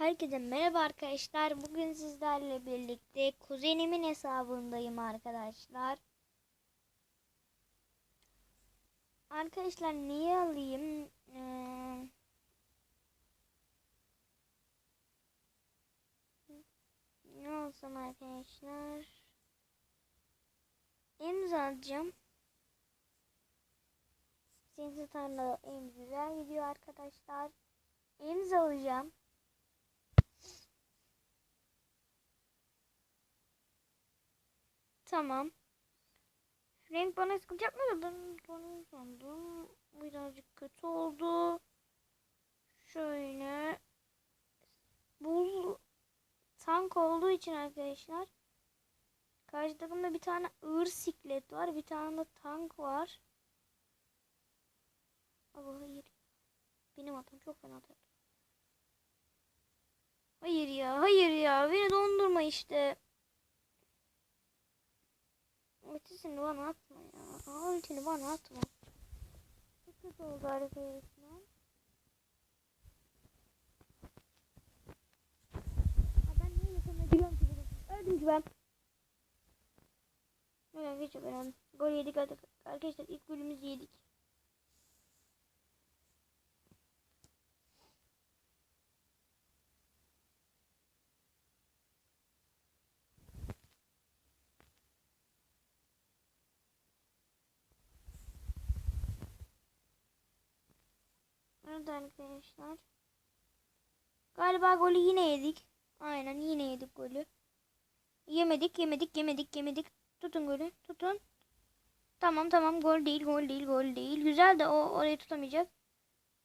Herkese merhaba arkadaşlar. Bugün sizlerle birlikte kuzenimin hesabındayım arkadaşlar. Arkadaşlar niye alayım? Ee, ne olsam arkadaşlar? İmza alacağım. Sinsi tarla en güzel gidiyor arkadaşlar. İmza alacağım. Tamam. Renk bana sıkıntı yapmıyor da ben bana sandım. Birazcık kötü oldu. Şöyle. Bu tank olduğu için arkadaşlar. Karşı takımda bir tane ığır siklet var. Bir tane de tank var. Aa, hayır. Benim hatam çok fena hatam. Hayır ya, hayır ya. Beni dondurma işte. Ultisini bana atma ya. Ultini bana atma. Çok kötü oldu arkadaşlar. Aa, ben niye yapamıyorum ki bunu? Öldüm ki ben. Öyle geçiyor ben. Gol yedik artık. Arkadaşlar ilk golümüzü yedik. Evet arkadaşlar. Galiba golü yine yedik. Aynen yine yedik golü. Yemedik yemedik yemedik yemedik. Tutun golü tutun. Tamam tamam gol değil gol değil gol değil. Güzel de o orayı tutamayacak.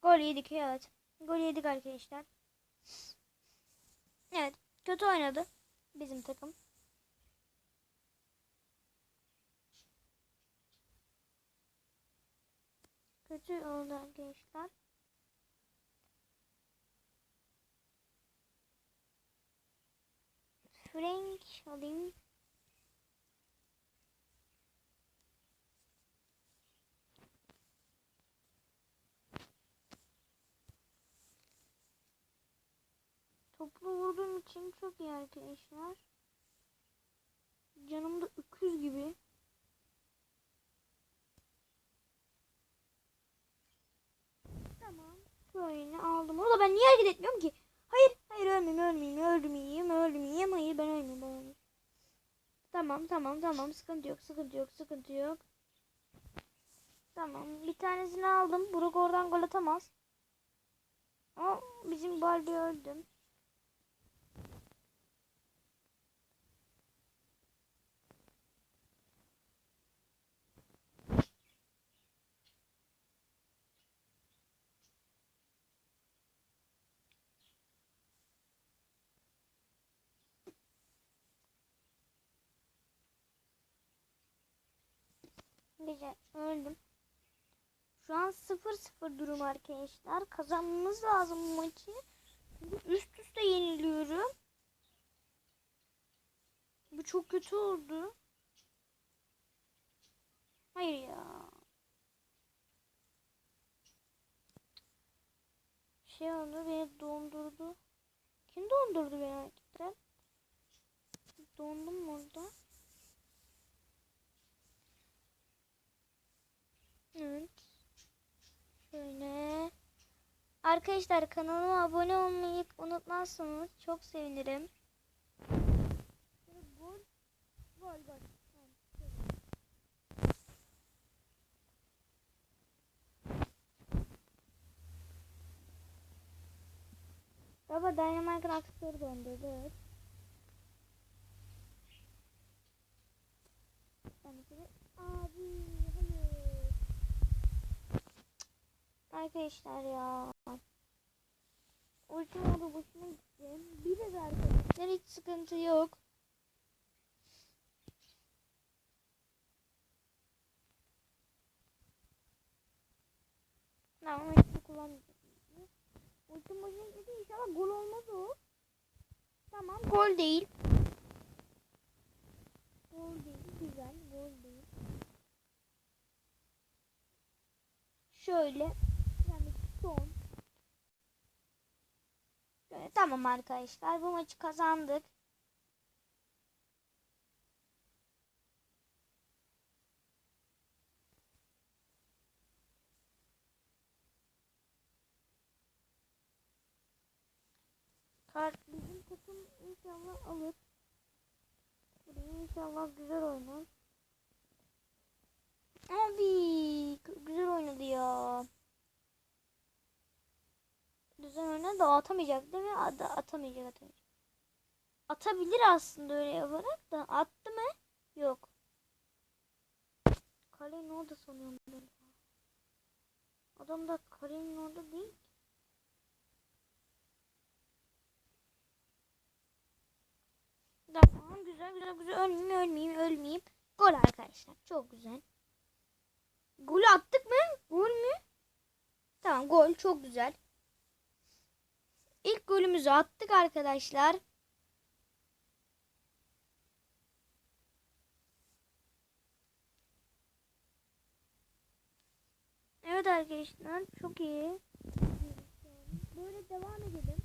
Gol yedik evet. Gol yedik arkadaşlar. Evet kötü oynadı bizim takım. Kötü oldu arkadaşlar. Frank alayım. Toplu vurduğum için çok iyi arkadaşlar. Canım da öküz gibi. Tamam. Şöyle aldım. Orada ben niye hareket etmiyorum ki? Hayır, ölmeyeyim, ölmeyeyim, ölmeyeyim, ölmeyeyim. Hayır ben ölmeyeyim, ben ölmeyeyim. Tamam, tamam, tamam. Sıkıntı yok, sıkıntı yok, sıkıntı yok. Tamam, bir tanesini aldım. Burak oradan gol atamaz. O bizim Baldi öldüm. Güzel, öldüm. Şu an 0-0 durum arkadaşlar. Kazanmamız lazım bu maçı. Üst üste yeniliyorum. Bu çok kötü oldu. Hayır ya. Şey oldu beni dondurdu. Kim dondurdu beni hakikaten? Dondum orada. Evet. Şöyle. Arkadaşlar kanalıma abone olmayı unutmazsanız çok sevinirim. Gol. Gol gol. Baba Dynamite'ın aktörü döndürdü. Evet. Ben de abi hayır. Arkadaşlar ya. Ultim oldu boşuna gitti. Bir de arkadaşlar hiç sıkıntı yok. Tamam ultimi kullanmayacağım. Ultim boşuna gitti inşallah gol olmaz o. Tamam gol değil. Gol değil güzel gol değil. Şöyle Evet Tamam arkadaşlar bu maçı kazandık. Kart bizim takım inşallah alır. Burayı inşallah güzel oynar. Abi güzel oynadı ya. Güzel oynadı da atamayacak değil mi? At atamayacak atamayacak. Atabilir aslında öyle yaparak da. Attı mı? Yok. Kalenin orada sanıyorum ben. Adam da kalenin orada değil. Tamam güzel güzel güzel ölmeyeyim ölmeyeyim ölmeyeyim. Gol arkadaşlar çok güzel. Golü attık mı? Gol mü? Tamam gol çok güzel. İlk golümüzü attık arkadaşlar. Evet arkadaşlar çok iyi. Böyle devam edelim.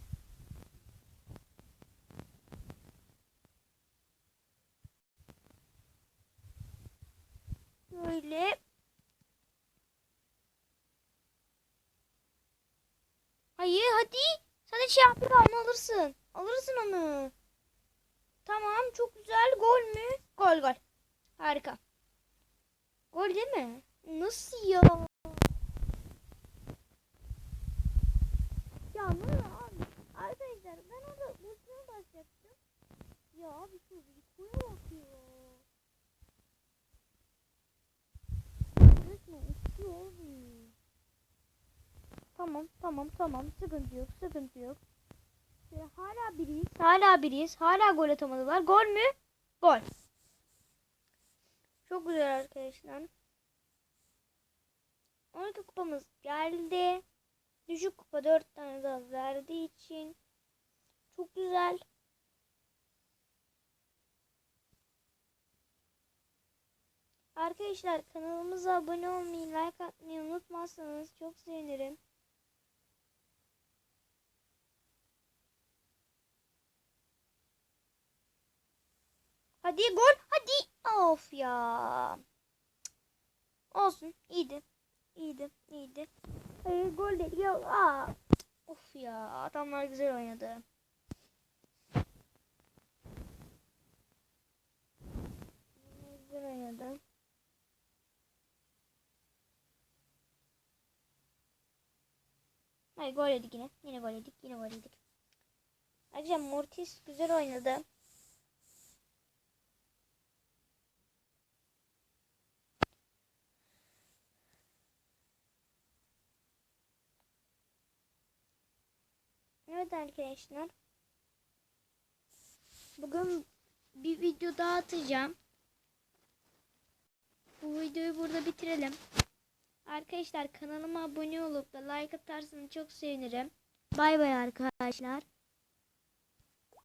Böyle Hayır hadi. De şey yap onu alırsın. Alırsın onu. Tamam çok güzel. Gol mü? Gol gol. Harika. Gol değil mi? Nasıl ya? Ya ne abi? Arkadaşlar ben orada boşuna basacaktım. Ya abi şu Rico'ya bak ya. Resmen uçuyor abi. Tamam tamam tamam sıkıntı yok sıkıntı yok. Şöyle hala biriyiz. Hala biriyiz. Hala gol atamadılar. Gol mü? Gol. Çok güzel arkadaşlar. 12 kupamız geldi. Düşük kupa 4 tane daha verdiği için. Çok güzel. Arkadaşlar kanalımıza abone olmayı, like atmayı unutmazsanız çok sevinirim. Hadi gol. Hadi. Of ya. Olsun. iyiydi. İyiydi. iyiydi. Hayır gol değil. Ya, aa. Of ya. Adamlar güzel oynadı. Güzel oynadı. Hayır gol yedik yine. Yine gol yedik. Yine gol yedik. Ayrıca Mortis güzel oynadı. Evet arkadaşlar. Bugün bir video daha atacağım. Bu videoyu burada bitirelim. Arkadaşlar kanalıma abone olup da like atarsanız çok sevinirim. Bay bay arkadaşlar.